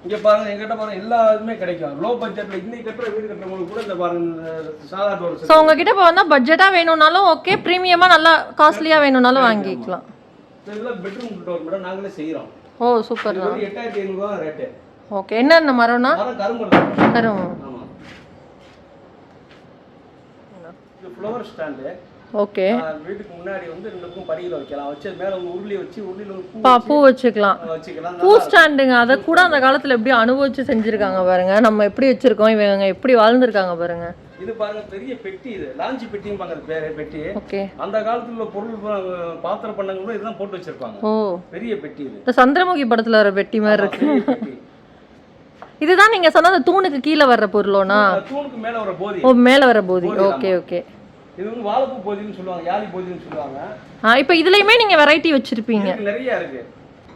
இங்க பாருங்க எங்கிட்ட பாருங்க எல்லா இதுமே கிடைக்கும். லோ பட்ஜெட்ல இன்னைக்கு கட்டுற வீடு கட்டுறவங்களுக்கு கூட இந்த பாருங்க சாதா டோர் ஸோ உங்ககிட்ட இப்போ வந்தால் பட்ஜெட்டாக வேணும்னாலும் ஓகே ப்ரீமியமாக நல்லா காஸ்ட்லியாக வேணும்னாலும் வாங்கிக்கலாம். இதெல்லாம் பெட்ரூம் டோர் மேடம் நாங்களே செய்யறோம் ஓ வந்து எட்டாயிரத்தி ஐநூறுவா ரேட்டு ஓகே என்னென்ன மரம்னா? மரம் கரும்பு கரும் ஆமா. இது ஃப்ளவர் ஸ்டாண்டு ஓகே. வீட்டுக்கு முன்னாடி வந்து ரெண்டு பக்கம் படியில வைக்கலாம். வச்சு மேல உருளி வச்சு உருளில ஒரு பூ பா வச்சுக்கலாம். வச்சு வச்சுக்கலாம். பூ ஸ்டாண்டுங்க. அதை கூட அந்த காலத்தில் எப்படி அனுபவிச்சு செஞ்சுருக்காங்க பாருங்க. நம்ம எப்படி வச்சுருக்கோம் இவங்க எப்படி வாழ்ந்துருக்காங்க பாருங்க. இது பாருங்க பெரிய பெட்டி இது. லாஞ்சி பெட்டின்னு பாங்க பேரு பெட்டி. ஓகே. அந்த காலத்துல உள்ள பொருள் பா- பாத்திர பண்ணங்க கூட இதெல்லாம் போட்டு வச்சிருப்பாங்க. ஓ. பெரிய பெட்டி இது. இந்த சந்திரமுகி படத்தில் வர பெட்டி மாதிரி இருக்கு. இதுதான் நீங்கள் சொன்ன அந்த தூணுக்கு கீழே வர்ற பொருளோனா? தூணுக்கு மேல ஒரு போதி. ஓ மேலே வர போதி, ஓகே ஓகே. இது வந்து வாழைப்பூ போதின்னு சொல்லுவாங்க யாழி போதின்னு சொல்லுவாங்க. இப்போ இதுலேயுமே நீங்கள் வெரைட்டி வச்சுருப்பீங்க. இதுக்கு நிறைய இருக்கு.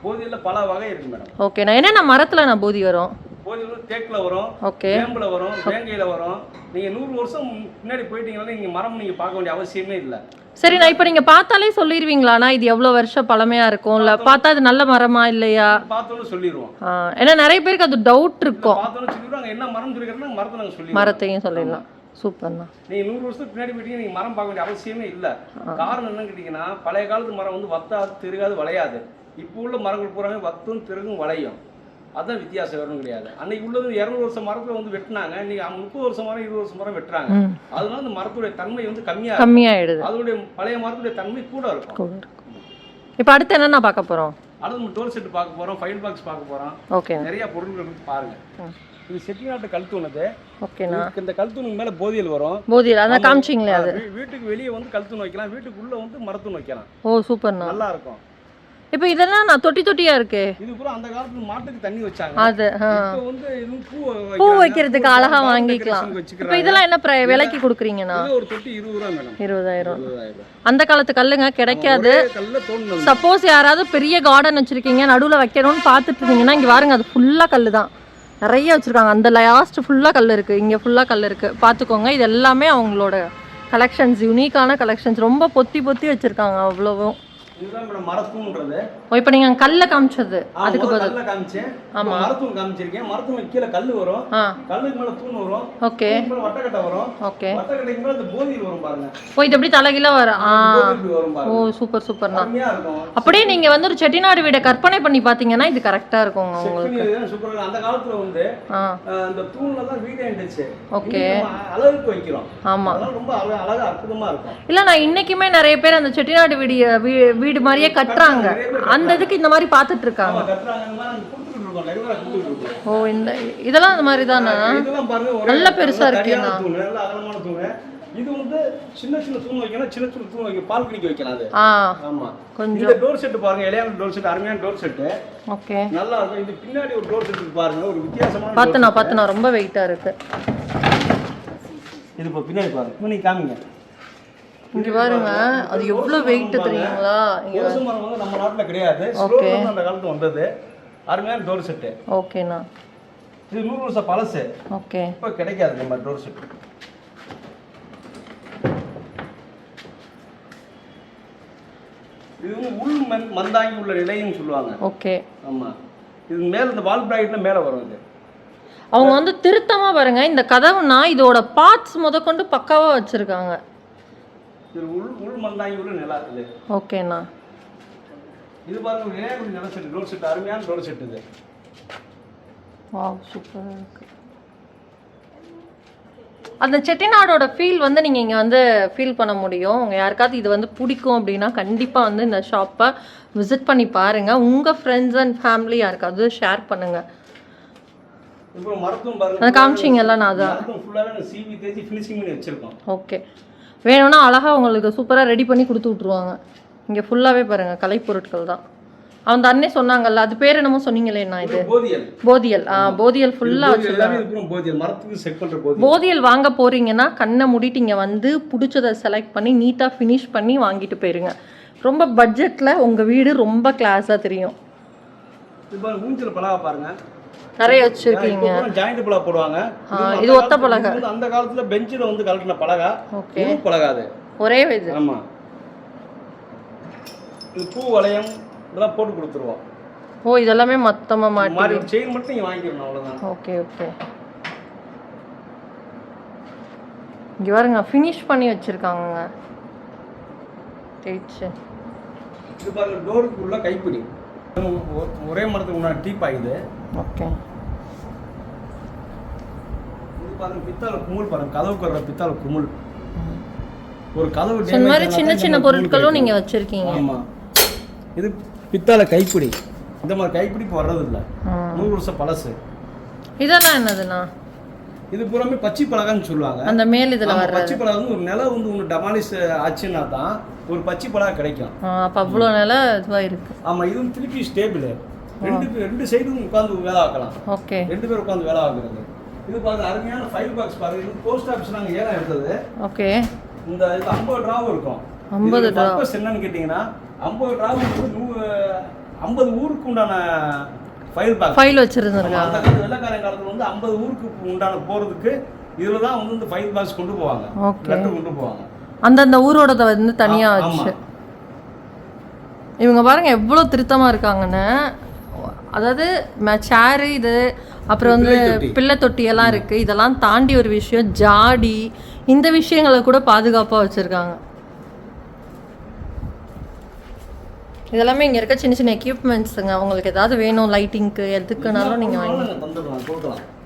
போதியில பல வகை இருக்கு மேடம். ஓகே நான் என்னென்ன மரத்தில் நான் போதி வரும்? போதி வந்து தேக்குல வரும் ஓகே வேம்புல வரும் வேங்கையில வரும். நீங்க நூறு வருஷம் முன்னாடி போயிட்டீங்கன்னா நீங்க மரம் நீங்க பார்க்க வேண்டிய அவசியமே இல்லை. சரி நான் இப்போ நீங்கள் பார்த்தாலே சொல்லிடுவீங்களாண்ணா இது எவ்வளோ வருஷம் பழமையாக இருக்கும்? இல்லை பார்த்தா இது நல்ல மரமா இல்லையா? பார்த்தோன்னு சொல்லிடுவோம் ஆ, ஏன்னா நிறைய பேருக்கு அது டவுட் இருக்கும். பார்த்தோன்னு என்ன மரம் சொல்லிக்கிறோம் மரத்தை நாங்க சொல்லிடுவோம் மரத்தையும் சொல்லிடலாம். சூப்பர்ண்ணா. நீங்க நூறு வருஷத்துக்கு பின்னாடி போயிட்டீங்க நீங்க மரம் பார்க்க வேண்டிய அவசியமே இல்லை. காரணம் என்னன்னு கேட்டீங்கன்னா பழைய காலத்து மரம் வந்து வத்தாது திருகாது வளையாது. இப்போ உள்ள மரங்கள் பூராமே வத்தும் திருகும் வளையும். அதான் வித்தியாசம் வேணும் கிடையாது. அன்னைக்கு உள்ளது இரநூறு வருஷம் மரத்துல வந்து வெட்டினாங்க. இன்னைக்கு முப்பது வருஷம் மரம் இருபது வருஷம் மரம் வெட்டுறாங்க. அதனால அந்த மரத்துடைய தன்மை வந்து கம்மியா இருக்கும். கம்மியாயிடுது. அதோடைய பழைய மரத்துடைய தன்மை கூட இருக்கும். இப்போ அடுத்து என்னென்ன பார்க்க போகிறோம் அடுத்து நம்ம டோர் செட் பார்க்க போறோம் ஃபைல் பாக்ஸ் பார்க்க போறோம். ஓகே நிறைய பொருட்கள் இருக்கு பாருங்க. ம். இது செட்டிநாட்டு கல்தூணது ஓகேண்ணா இந்த கல்தூணுக்கு மேல போதியல் வரும். போதியில் அதான் காமிச்சிங்களே அது. வீட்டுக்கு வெளியே வந்து கல்தூண் வைக்கலாம் வீட்டுக்குள்ள வந்து மரத்தூண் வைக்கலாம். ஓ சூப்பர்ண்ணா. நல்லா இருக்கும் இப்போ இதெல்லாம் நான் தொட்டி தொட்டியா இருக்கு? இது பூரா அந்த காலத்துல மாட்டுக்கு தண்ணி வச்சாங்க. அது வந்து இது பூ பூ. வைக்கிறதுக்கு அழகா வாங்கிக்கலாம். இப்போ. இதெல்லாம் என்ன பிர- விலைக்கு கொடுக்குறீங்கண்ணா? இது ஒரு தொட்டி இருபது ரூபா மேடம். இருபதாயிரம். இருபதாயிரம் ரூபாய். அந்த காலத்து கல்லுங்க கிடைக்காது. சப்போஸ் யாராவது பெரிய கார்டன் வச்சிருக்கீங்க நடுவில் வைக்கணும்னு பார்த்துட்டு இருந்தீங்கன்னா இங்கே பாருங்க அது ஃபுல்லாக கல் தான் நிறைய வச்சுருக்காங்க. அந்த லாஸ்ட் ஃபுல்லாக கல் இருக்குது இங்கே ஃபுல்லாக கல் இருக்குது பார்த்துக்கோங்க இது எல்லாமே அவங்களோட கலெக்ஷன்ஸ் யூனிக்கான கலெக்ஷன்ஸ் ரொம்ப பொத்தி பொத்தி வச்சுருக்காங்க அவ்வளோவும். இதுதான் மேடம் மரத்தூண்ன்றது. ஓ இப்போ நீங்கள் கல்லை காமிச்சது. அதுக்கு பதில். கல்ல காமிச்சேன். ஆமா. மரத்தூண் காமிச்சிருக்கேன். மரத்தூண் கீழே கல்லு வரும். கல்லுக்கு மேல தூண் வரும். ஓகே. மேல வட்டக்கட்டை வரும். ஓகே. வட்டக்கட்டைக்கு மேல இந்த போதியில் வரும் பாருங்க. ஓ இது எப்படி தலைகீழ வர ஆ. வரும் ஓ சூப்பர் சூப்பர்ண்ணா இருக்கும். அப்படியே நீங்கள் வந்து ஒரு செட்டிநாடு வீடை கற்பனை பண்ணி பார்த்தீங்கன்னா இது கரெக்டாக இருக்குங்க உங்களுக்கு. சூப்பரா அந்த காலத்துல வந்து இந்த தூண்ல தான் வீடே இருந்துச்சு. ஓகே. அழகுக்கு வைக்கிறோம். அதெல்லாம் ரொம்ப அழகா அற்புதமா இருக்கும். இல்ல நான் இன்னைக்குமே நிறைய பேர் அந்த செட்டிநாடு வீடு வீடு மாதிரியே கட்டுறாங்க. அந்த இதுக்கு இந்த மாதிரி பார்த்துட்டு இருக்காங்க இந்த ஓ இந்த இதெல்லாம் அந்த மாதிரி தானே நல்ல பெருசா இருக்கே இது வந்து சின்ன சின்ன தூண் வைக்கலாம் சின்ன சின்ன தூண் வைக்க பால்கனிக்கு வைக்கலாம் அது. ஆமா. கொஞ்சம். இந்த டோர் செட் பாருங்க இளையான டோர் செட் அருமையான டோர் செட்டு ஓகே. நல்லா இருக்கும். இது பின்னாடி ஒரு டோர் செட் பாருங்க ஒரு வித்தியாசமான பார்த்துண்ணா பார்த்துண்ணா ரொம்ப வெயிட்டா இருக்கு. இது இப்போ பின்னாடி பாருங்க பின்னாடி காமிங்க. இங்க பாருங்க அது எவ்வளவு வெயிட் தெரியுங்களா? ரோஸ் மரம் வந்து நம்ம நாட்டுல கிடையாது. ஸ்லோகன் அந்த காலத்துல வந்தது. அருமையான டோர் செட்டு ஓகேண்ணா இது நூறு வருஷம் பழசு. ஓகே இப்போ கிடைக்காது நம்ம டோர் செட் இது வந்து உள் மண் மந்தாங்கி உள்ள நிலைன்னு சொல்லுவாங்க. ஓகே ஆமா. இது மேல இந்த வால் பிராக்கெட்ல மேல வரும் இது. அவங்க வந்து திருத்தமா பாருங்க இந்த கதவுனா இதோட பார்ட்ஸ் முதற்கொண்டு பக்காவா வச்சிருக்காங்க. இது உள் உள் மந்தாங்கி உள்ள நிலா இது. ஓகேண்ணா. இது பாருங்க விநாயகர் நில செட் டோர் செட் அருமையான டோர் செட் இது. வாவ் சூப்பராக இருக்கு. அந்த செட்டிநாடோட ஃபீல் வந்து நீங்கள் இங்கே வந்து ஃபீல் பண்ண முடியும். உங்கள் யாருக்காவது இது வந்து பிடிக்கும் அப்படின்னா கண்டிப்பாக வந்து இந்த ஷாப்பை விசிட் பண்ணி பாருங்கள் உங்கள் ஃப்ரெண்ட்ஸ் அண்ட் ஃபேமிலி யாருக்காவது ஷேர் பண்ணுங்கள் காமிச்சிங்கல்ல நான் அதான் மரத்தும் ஃபுல்லாவே சிவி தேய்ச்சி ஃபினிஷிங் பண்ணி வச்சிருக்கோம். ஓகே வேணும்னா அழகாக உங்களுக்கு சூப்பராக ரெடி பண்ணி கொடுத்து விட்ருவாங்க இங்கே ஃபுல்லாகவே பாருங்கள் கலைப்பொருட்கள் தான். அந்த அண்ணே சொன்னாங்கல்ல அது பேர் என்னமோ சொன்னீங்களேண்ணா இது? போதியல். போதியல். ஆ போதியல் ஃபுல்லாக பூரா போதியல். வாங்க போறீங்கன்னா கண்ணை மூடிட்டு இங்கே வந்து பிடிச்சதை செலக்ட் பண்ணி நீட்டாக ஃபினிஷ் பண்ணி வாங்கிட்டு போயிருங்க. ரொம்ப பட்ஜெட்டில் உங்கள் வீடு ரொம்ப கிளாஸாக தெரியும். ஊஞ்சல் பலகா பாருங்க. நிறைய வச்சுருக்கீங்க. ஜாயிண்ட் பலகா போடுவாங்க. இது ஒத்த பலகை. அந்த காலத்துல பெஞ்சில் வந்து கலட்டின பலகா ஓகே. இது பலகா அது ஒரே இது. ஆமா. இது பூ வளையம் இதெல்லாம் போட்டு கொடுத்துருவோம். ஓ இதெல்லாமே மொத்தமாக மாட்டி. செயின் மட்டும் நீங்க வாங்கிக்கணும் அவ்வளவுதான். Okay okay. இங்கே பாருங்க ஃபினிஷ் பண்ணி வச்சுருக்காங்கங்க. தேய்ச்சு. இது பாருங்க டோருக்கு உள்ள கைப்பிடி. ஒரே மரத்துக்கு முன்னாடி டீப் ஆகுது ஓகே. பாருங்க பித்தாளை குமுள் பாருங்க கதவுக்கு வர்ற பித்தாளை குமுள் ஒரு கதவு இந்த மாதிரி சின்ன சின்ன பொருட்களும். நீங்கள் வச்சுருக்கீங்க. ஆமா. இது பித்தாளை கைப்பிடி. இந்த மாதிரி கைப்பிடி வர்றது இல்லை நூறு வருஷம் பழசு. இதெல்லாம் என்னதுண்ணா? இது பூராமே பச்சை பலகான்னு சொல்லுவாங்க. அந்த மேல் இதில் வர்றது. பச்சை பலகா வந்து ஒரு நிலம் வந்து ஒன்று டமாலிஸ் ஆச்சுன்னா தான் ஒரு பச்சை பலகா கிடைக்கும். அப்போ அவ்வளோ நில இதுவாக இருக்கு. ஆமா இது வந்து திருப்பி ஸ்டேபிள் ரெண்டு ரெண்டு சைடும் உட்காந்து வேலை ஆக்கலாம் ஓகே. ரெண்டு பேர் உட்காந்து வேலை ஆகுறது இது பாருங்க அருமையான ஃபைல் பாக்ஸ் பாருங்க. இது போஸ்ட் ஆஃபீஸ் நாங்கள் ஏலம் எடுத்தது. ஓகே. இந்த இது ஐம்பது ட்ராவும் இருக்கும். 50 இதுல draw. purpose என்னன்னு கேட்டிங்கன்னா ஐம்பது ட்ராவு வந்து நூ- ஐம்பது ஊருக்கு உண்டான ஃபைல் பாக்ஸ் ஃபைல் வச்சுருந்துருக்கா? அந்த காலத்து வெள்ளக்காரன் காலத்துல வந்து ஐம்பது ஊருக்கு உண்டான போறதுக்கு இதுல தான் வந்து இந்த ஃபைல் பாக்ஸ் கொண்டு போவாங்க. லெட்டர் கொண்டு போவாங்க. அந்தந்த ஊரோடத வந்து தனியாக ஆ- வச்சு. இவங்க பாருங்க எவ்வளோ திருத்தமாக இருக்காங்கன்னு. அதாவது சேரு இது அப்புறம் வந்து பிள்ளை தொட்டி. பிள்ளை தொட்டியெல்லாம் இருக்குது இதெல்லாம் தாண்டி ஒரு விஷயம் ஜாடி. இந்த விஷயங்களை கூட பாதுகாப்பாக வச்சுருக்காங்க. இதெல்லாமே இங்கே இருக்க சின்ன சின்ன எக்யூப்மெண்ட்ஸுங்க உங்களுக்கு ஏதாவது வேணும் லைட்டிங்க்கு எதுக்குனாலும் நீங்கள் வாங்கி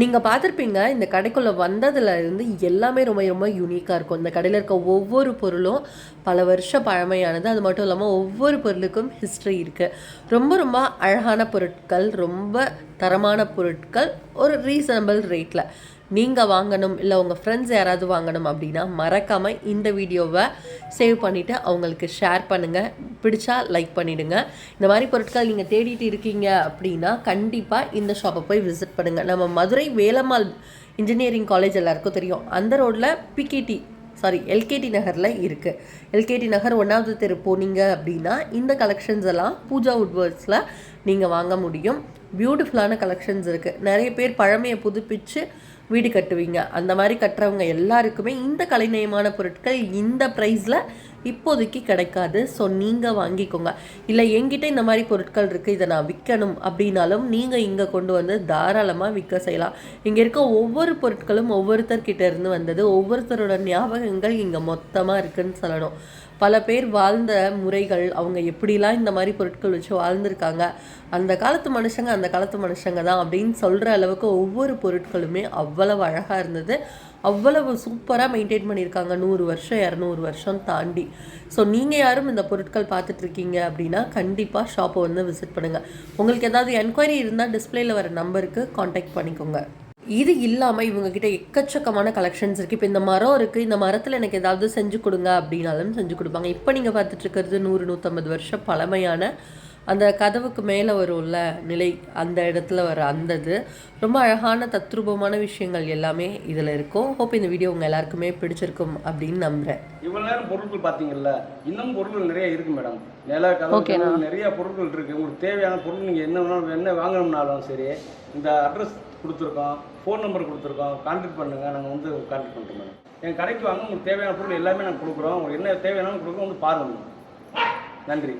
நீங்கள் பார்த்துருப்பீங்க இந்த கடைக்குள்ளே வந்ததுல இருந்து எல்லாமே ரொம்ப ரொம்ப யூனிக்காக இருக்கும். இந்த கடையில் இருக்க ஒவ்வொரு பொருளும் பல வருஷ பழமையானது. அது மட்டும் இல்லாமல் ஒவ்வொரு பொருளுக்கும் ஹிஸ்ட்ரி இருக்குது ரொம்ப ரொம்ப அழகான பொருட்கள் ரொம்ப தரமான பொருட்கள் ஒரு ரீசனபிள் ரேட்டில் நீங்கள் வாங்கணும் இல்லை உங்கள் ஃப்ரெண்ட்ஸ் யாராவது வாங்கணும் அப்படின்னா மறக்காமல் இந்த வீடியோவை சேவ் பண்ணிவிட்டு அவங்களுக்கு ஷேர் பண்ணுங்கள் பிடிச்சா லைக் பண்ணிவிடுங்க இந்த மாதிரி பொருட்கள் நீங்கள் தேடிட்டு இருக்கீங்க அப்படின்னா கண்டிப்பாக இந்த ஷாப்பை போய் விசிட் பண்ணுங்கள் நம்ம மதுரை வேலம்மாள் இன்ஜினியரிங் காலேஜ் எல்லாருக்கும் தெரியும். அந்த ரோட்டில் பிகேடி சாரி எல்கேடி நகரில் இருக்குது எல்கேடி நகர் ஒன்றாவது தெரு போனீங்க அப்படின்னா இந்த கலெக்ஷன்ஸ் எல்லாம் பூஜா உட்வர்ட்ஸில் நீங்கள் வாங்க முடியும். பியூட்டிஃபுல்லான கலெக்ஷன்ஸ் இருக்குது நிறைய பேர் பழமையை புதுப்பித்து வீடு கட்டுவீங்க. அந்த மாதிரி கட்டுறவங்க எல்லாருக்குமே இந்த கலைநயமான பொருட்கள் இந்த ப்ரைஸில் இப்போதைக்கு கிடைக்காது. ஸோ நீங்கள் வாங்கிக்கோங்க. இல்லை என்கிட்ட இந்த மாதிரி பொருட்கள் இருக்குது இதை நான் விற்கணும் அப்படின்னாலும் நீங்கள் இங்கே கொண்டு வந்து தாராளமாக விற்க செய்யலாம். இங்கே இருக்க ஒவ்வொரு பொருட்களும் ஒவ்வொருத்தர்கிட்ட இருந்து வந்தது. ஒவ்வொருத்தரோட ஞாபகங்கள் இங்கே மொத்தமாக இருக்குன்னு சொல்லணும். பல பேர் வாழ்ந்த முறைகள் அவங்க எப்படிலாம் இந்த மாதிரி பொருட்கள் வச்சு வாழ்ந்திருக்காங்க அந்த காலத்து மனுஷங்க அந்த காலத்து மனுஷங்க தான் அப்படின்னு சொல்கிற அளவுக்கு ஒவ்வொரு பொருட்களுமே அவ்வளவு அழகாக இருந்தது. அவ்வளவு சூப்பராக மெயின்டைன் பண்ணியிருக்காங்க. நூறு வருஷம் இரநூறு வருஷம் தாண்டி. ஸோ நீங்கள் யாரும் இந்த பொருட்கள் பார்த்துட்ருக்கீங்க அப்படின்னா கண்டிப்பாக ஷாப்பை வந்து விசிட் பண்ணுங்கள் உங்களுக்கு ஏதாவது என்கொயரி இருந்தால் டிஸ்பிளேயில் வர நம்பருக்கு காண்டாக்ட் பண்ணிக்கோங்க. இது இல்லாமல் இவங்ககிட்ட எக்கச்சக்கமான கலெக்ஷன்ஸ் இருக்குது இப்போ இந்த மரம் இருக்குது இந்த மரத்தில் எனக்கு ஏதாவது செஞ்சு கொடுங்க அப்படின்னாலும் செஞ்சு கொடுப்பாங்க. இப்போ நீங்கள் பார்த்துட்டு இருக்கிறது நூறு நூற்றம்பது வருஷம் பழமையான அந்த கதவுக்கு மேலே வரும்ல நிலை அந்த இடத்துல வர அந்த இது. ரொம்ப அழகான தத்ரூபமான விஷயங்கள் எல்லாமே இதில் இருக்கும். ஹோப் இந்த வீடியோ உங்கள் எல்லாருக்குமே பிடிச்சிருக்கும் அப்படின்னு நம்புகிறேன் இவ்வளவு நேரம் பொருட்கள் பார்த்தீங்கல்ல இன்னும் பொருட்கள் நிறைய இருக்கு மேடம். நில கதவு நிறைய பொருட்கள் இருக்கு. உங்களுக்கு தேவையான பொருள் நீங்கள் என்ன வேணாலும் என்ன வாங்கணும்னாலும் சரி இந்த அட்ரஸ் கொடுத்துருக்கோம். ஃபோன் நம்பர் கொடுத்துருக்கோம். கான்டாக்ட் பண்ணுங்கள் நாங்கள் வந்து கான்டாக்ட் பண்ணுறோம் மேடம் எங்கள் கடைக்கு வாங்க உங்களுக்கு தேவையான பொருள் எல்லாமே நாங்கள் கொடுக்குறோம். உங்களுக்கு என்ன தேவையானாலும் கொடுக்குறோம் வந்து பாருங்கள் நன்றி.